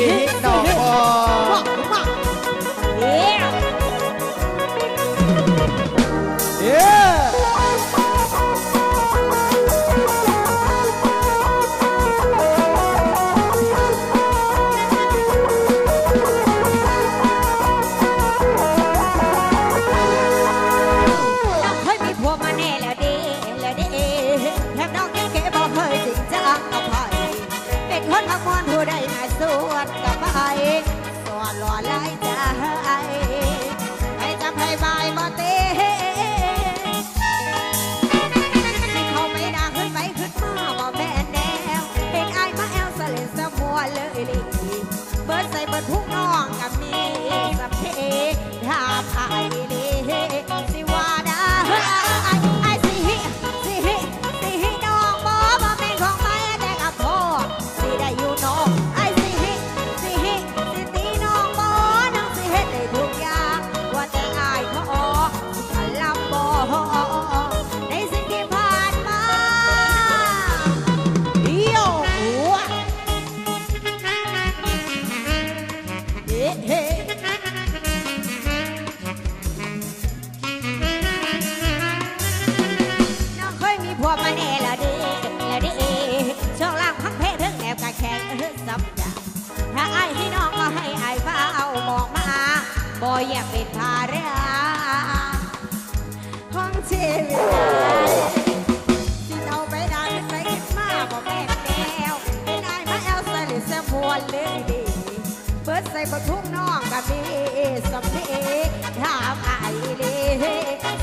知道。light. อยากเป็นภาระของเชีวิตที่เราไปนานไปคิดมาบอกแม่แมวไม่ได้มาแอลใส่หรือเสพวนเลยดี เบิดใส่บนทุ่งน้องกับมีสำเนีถามไอ้เลย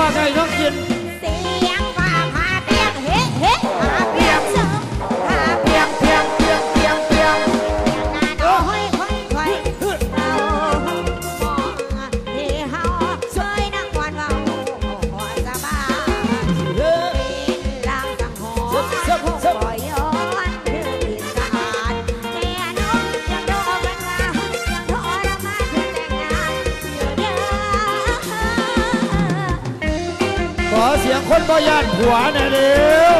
哇，下一个。 เสียงคนบ่ยานผัวน่อยเร็ว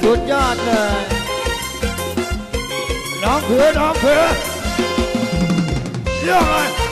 สุดยอดเลยน้องเผือน้องเผือเรื่องอะไร